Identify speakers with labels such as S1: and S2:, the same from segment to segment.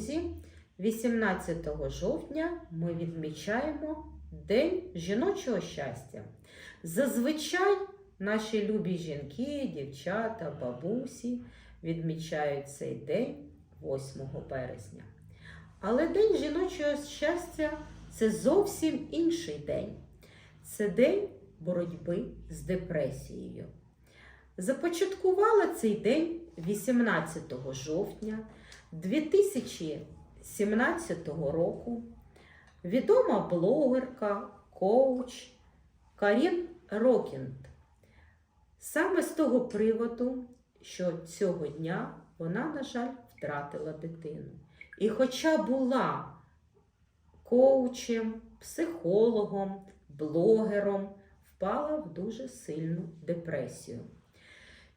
S1: друзі, 18 жовтня ми відмічаємо День жіночого щастя. Зазвичай наші любі жінки, дівчата, бабусі відмічають цей день 8 березня. Але День жіночого щастя це зовсім інший день. Це день боротьби з депресією. Започаткувала цей день 18 жовтня 2017 року відома блогерка, коуч Карін Рокінд. Саме з того приводу, що цього дня вона, на жаль, втратила дитину. І хоча була коучем, психологом, блогером, впала в дуже сильну депресію.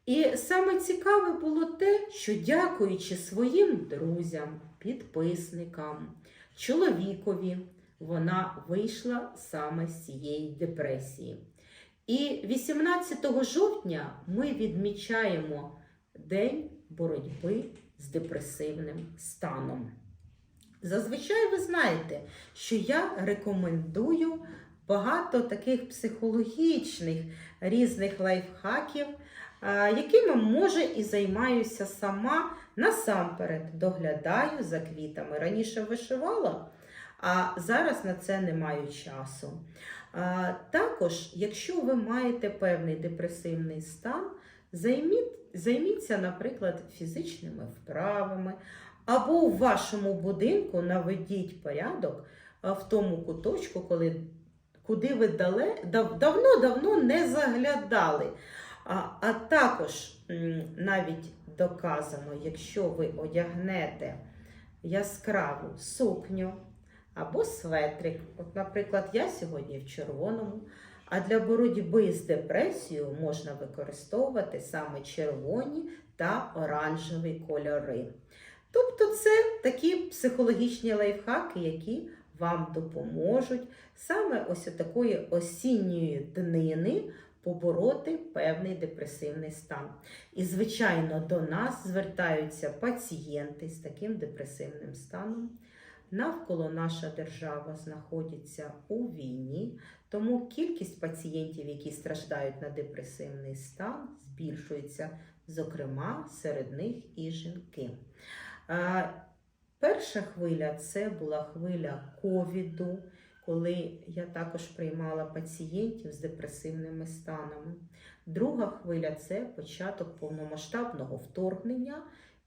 S1: І саме цікаве було те, що дякуючи своїм друзям, підписникам, чоловікові, вона вийшла саме з цієї депресії. І 18 жовтня ми відмічаємо День боротьби з депресивним станом. Зазвичай ви знаєте, що я рекомендую багато таких психологічних різних лайфхаків, якими може і займаюся сама. Насамперед доглядаю за квітами. Раніше вишивала, а зараз на це не маю часу. Також, якщо ви маєте певний депресивний стан, займіть, займіться, наприклад, фізичними вправами, або у вашому будинку наведіть порядок в тому куточку, куди ви давно-давно не заглядали. А, а також навіть доказано, якщо ви одягнете яскраву сукню або светрик, от, наприклад, я сьогодні в червоному, а для боротьби з депресією можна використовувати саме червоні та оранжеві кольори. Тобто це такі психологічні лайфхаки, які вам допоможуть саме ось такої осінньої днини побороти певний депресивний стан. І, звичайно, до нас звертаються пацієнти з таким депресивним станом. Навколо наша держава знаходиться у війні, тому кількість пацієнтів, які страждають на депресивний стан, збільшується, зокрема, серед них і жінки. Перша хвиля це була хвиля ковіду, коли я також приймала пацієнтів з депресивними станами. Друга хвиля це початок повномасштабного вторгнення,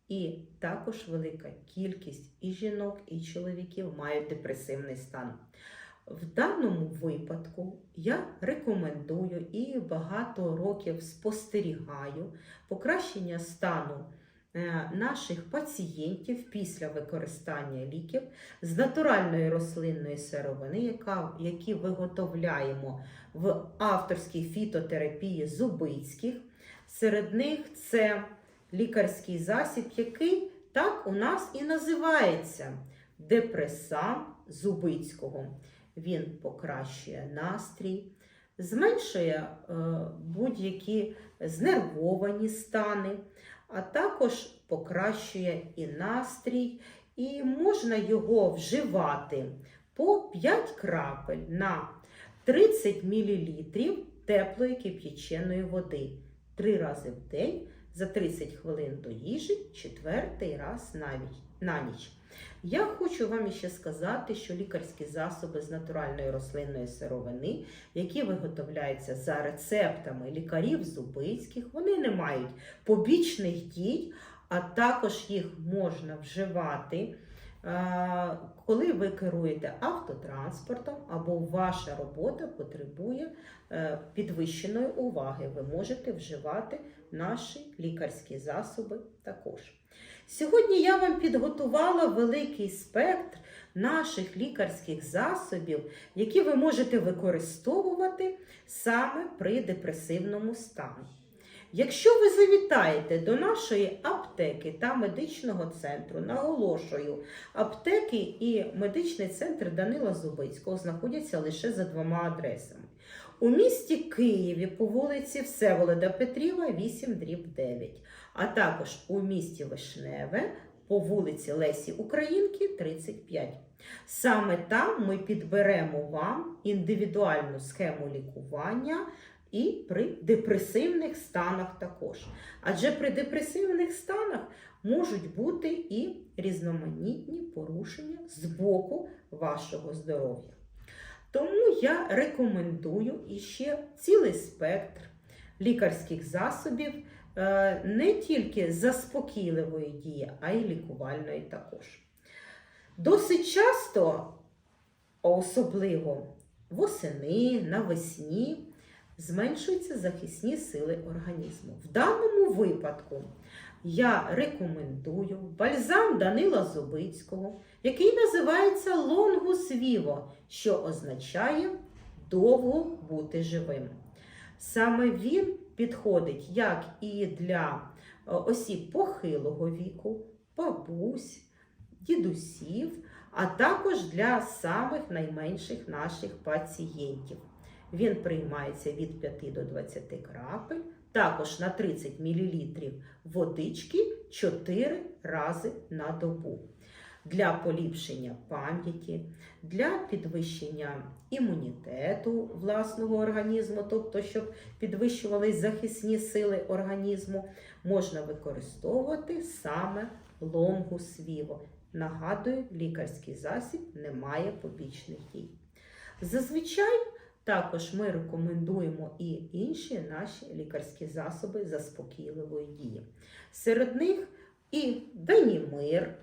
S1: і також велика кількість і жінок, і чоловіків мають депресивний стан. В даному випадку я рекомендую і багато років спостерігаю покращення стану наших пацієнтів після використання ліків з натуральної рослинної сировини, яка, які виготовляємо в авторській фітотерапії Зубицьких. Серед них це лікарський засіб, який так у нас і називається депресан Зубицького. Він покращує настрій, зменшує е, будь-які знервовані стани, а також покращує і настрій, і можна його вживати по 5 крапель на 30 мл теплої кип'яченої води. Три рази в день за 30 хвилин до їжі, четвертий раз навіть на ніч. Я хочу вам іще сказати, що лікарські засоби з натуральної рослинної сировини, які виготовляються за рецептами лікарів зубицьких, вони не мають побічних дій, а також їх можна вживати. е, Коли ви керуєте автотранспортом або ваша робота потребує е, підвищеної уваги, ви можете вживати наші лікарські засоби також. Сьогодні я вам підготувала великий спектр наших лікарських засобів, які ви можете використовувати саме при депресивному стані. Якщо ви завітаєте до нашої аптеки та медичного центру, наголошую, аптеки і медичний центр Данила Зубицького знаходяться лише за двома адресами. У місті Києві по вулиці Всеволода Петріва, 8 дріб 9, а також у місті Вишневе по вулиці Лесі Українки, 35. Саме там ми підберемо вам індивідуальну схему лікування і при депресивних станах також. Адже при депресивних станах можуть бути і різноманітні порушення з боку вашого здоров'я. Тому я рекомендую іще цілий спектр лікарських засобів е, не тільки заспокійливої дії, а й лікувальної також. Досить часто, особливо восени, навесні, зменшуються захисні сили організму. В даному випадку я рекомендую бальзам Данила Зубицького, який називається Лонгус Віво, що означає довго бути живим. Саме він підходить як і для е, осіб похилого віку, бабусь, дідусів, а також для самих найменших наших пацієнтів. Він приймається від 5 до 20 крапель, також на 30 мл водички 4 рази на добу. Для поліпшення пам'яті, для підвищення імунітету власного організму, тобто, щоб підвищувались захисні сили організму, можна використовувати саме лонгус віво. Нагадую, лікарський засіб не має побічних дій. Зазвичай також ми рекомендуємо і інші наші лікарські засоби заспокійливої дії. Серед них і Данімир,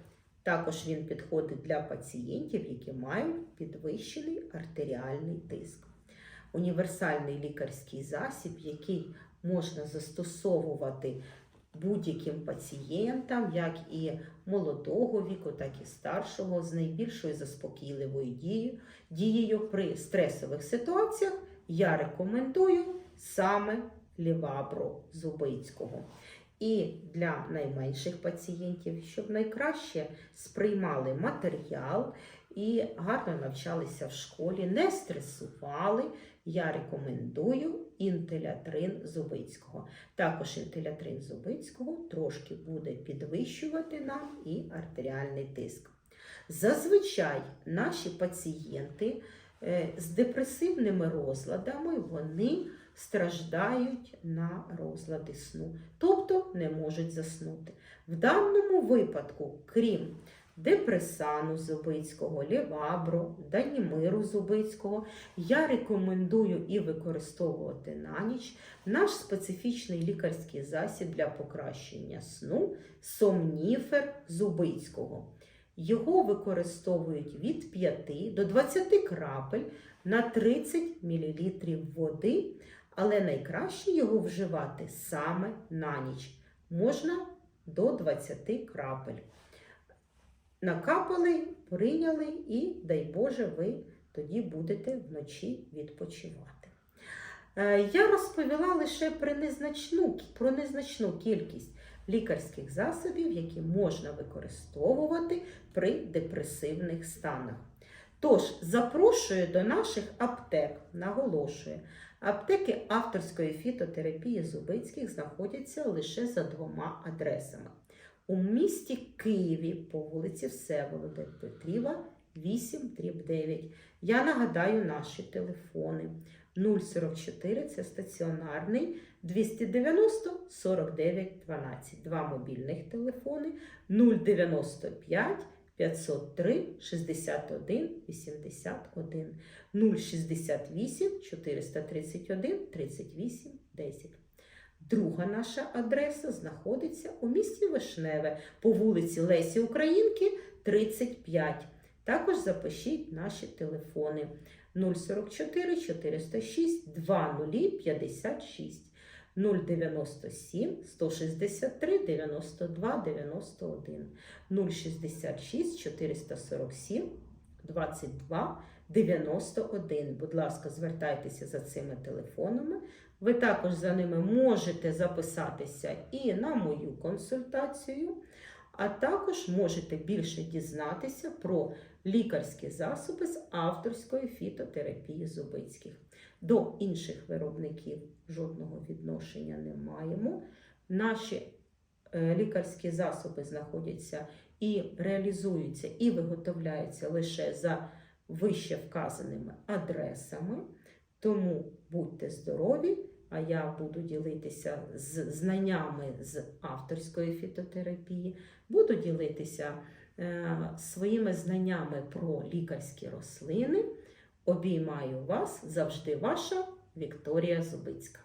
S1: також він підходить для пацієнтів, які мають підвищений артеріальний тиск. Універсальний лікарський засіб, який можна застосовувати будь-яким пацієнтам, як і молодого віку, так і старшого, з найбільшою заспокійливою дією, дією при стресових ситуаціях, я рекомендую саме лівабру Зубицького. І для найменших пацієнтів, щоб найкраще сприймали матеріал і гарно навчалися в школі, не стресували, я рекомендую інтелятрин Зубицького. Також інтелятрин Зубицького трошки буде підвищувати нам і артеріальний тиск. Зазвичай наші пацієнти е, з депресивними розладами вони страждають на розлади сну, тобто не можуть заснути. В даному випадку, крім депресану Зубицького, лівабру, данімиру Зубицького, я рекомендую і використовувати на ніч наш специфічний лікарський засіб для покращення сну сомніфер Зубицького. Його використовують від 5 до 20 крапель на 30 мл води, але найкраще його вживати саме на ніч. Можна до 20 крапель. Накапали, прийняли і, дай Боже, ви тоді будете вночі відпочивати. Е, Я розповіла лише про незначну, про незначну кількість лікарських засобів, які можна використовувати при депресивних станах. Тож, запрошую до наших аптек, наголошую, аптеки авторської фітотерапії Зубицьких знаходяться лише за двома адресами. У місті Києві по вулиці Всеволода Петріва 8 9. Я нагадаю наші телефони. 044 це стаціонарний 290 49 12. Два мобільних телефони 095 503 61 81 068 431 38 10. Друга наша адреса знаходиться у місті Вишневе по вулиці Лесі Українки, 35. Також запишіть наші телефони 044 406 2056 097 163 92 91 066 447 22 91. Будь ласка, звертайтеся за цими телефонами. Ви також за ними можете записатися і на мою консультацію, а також можете більше дізнатися про лікарські засоби з авторської фітотерапії Зубицьких. До інших виробників жодного відношення не маємо. Наші е, лікарські засоби знаходяться і реалізуються і виготовляються лише за вище вказаними адресами. Тому будьте здорові, а я буду ділитися з знаннями з авторської фітотерапії, буду ділитися е, своїми знаннями про лікарські рослини. Обіймаю вас завжди ваша Вікторія Зубицька.